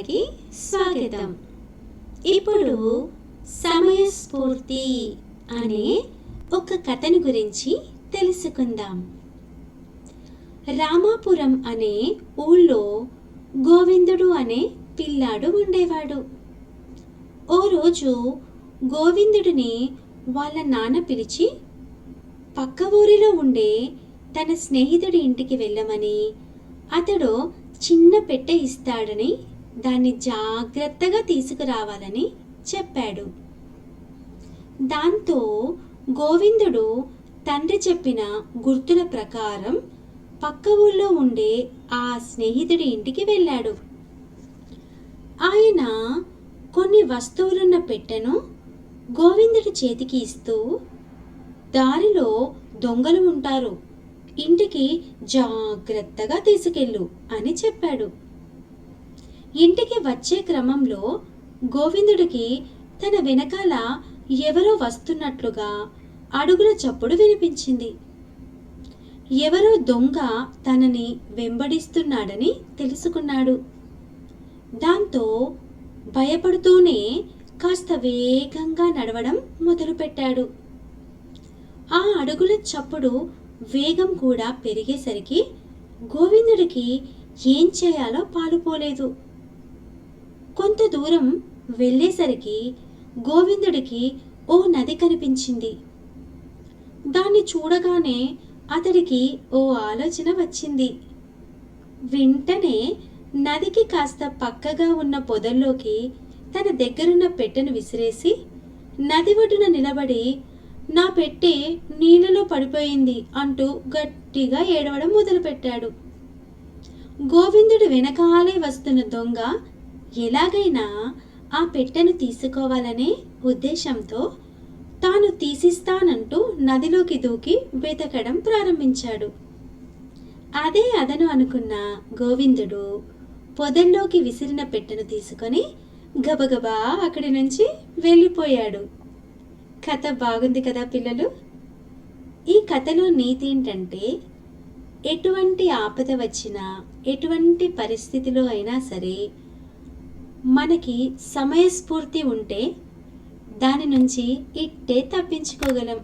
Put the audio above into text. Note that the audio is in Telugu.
అందరికి స్వాగతం. ఇప్పుడు సమయస్ఫూర్తి అనే ఒక కథను గురించి తెలుసుకుందాం. రామాపురం అనే ఊళ్ళో గోవిందుడు అనే పిల్లాడు ఉండేవాడు. ఓ రోజు గోవిందుడిని వాళ్ళ నాన్న పిలిచి పక్క ఊరిలో ఉండే తన స్నేహితుడి ఇంటికి వెళ్ళమని అతడు చిన్న పెట్టె ఇస్తాడని దాన్ని జాగ్రత్తగా తీసుకురావాలని చెప్పాడు. దాంతో గోవిందుడు తండ్రి చెప్పిన గుర్తుల ప్రకారం పక్క ఊళ్ళో ఉండే ఆ స్నేహితుడి ఇంటికి వెళ్ళాడు. ఆయన కొన్ని వస్తువులున్న పెట్టెను గోవిందుడి చేతికి ఇస్తూ దారిలో దొంగలు ఉంటారు. ఇంటికి జాగ్రత్తగా తీసుకెళ్ళు అని చెప్పాడు. ఇంటికి వచ్చే క్రమంలో గోవిందుడికి తన వెనకాల ఎవరో వస్తున్నట్లుగా అడుగుల చప్పుడు వినిపించింది. ఎవరో దొంగ తనని వెంబడిస్తున్నాడని తెలుసుకున్నాడు. దాంతో భయపడుతూనే కాస్త వేగంగా నడవడం మొదలుపెట్టాడు. ఆ అడుగుల చప్పుడు వేగం కూడా పెరిగేసరికి గోవిందుడికి ఏం చేయాలో పాలుపోలేదు. కొంత దూరం వెళ్ళేసరికి గోవిందుడికి ఓ నది కనిపించింది. దాన్ని చూడగానే అతడికి ఓ ఆలోచన వచ్చింది. వెంటనే నదికి కాస్త పక్కగా ఉన్న పొదల్లోకి తన దగ్గరున్న పెట్టెను విసిరేసి నది ఒడ్డున నిలబడి నా పెట్టె నీళ్ళలో పడిపోయింది అంటూ గట్టిగా ఏడవడం మొదలుపెట్టాడు. గోవిందుడు వెనకాలే వస్తున్న దొంగ ఎలాగైనా ఆ పెట్టెను తీసుకోవాలనే ఉద్దేశంతో తాను తీసిస్తానంటూ నదిలోకి దూకి వెతకడం ప్రారంభించాడు. అదే అదను అనుకున్న గోవిందుడు పొదల్లోకి విసిరిన పెట్టెను తీసుకొని గబగబా అక్కడి నుంచి వెళ్ళిపోయాడు. కథ బాగుంది కదా పిల్లలు? ఈ కథలో నీతి ఏంటంటే ఎటువంటి ఆపద వచ్చినా ఎటువంటి పరిస్థితిలో అయినా సరే మనకి సమయస్ఫూర్తి ఉంటే దాని నుంచి ఇట్టే తప్పించుకోగలం.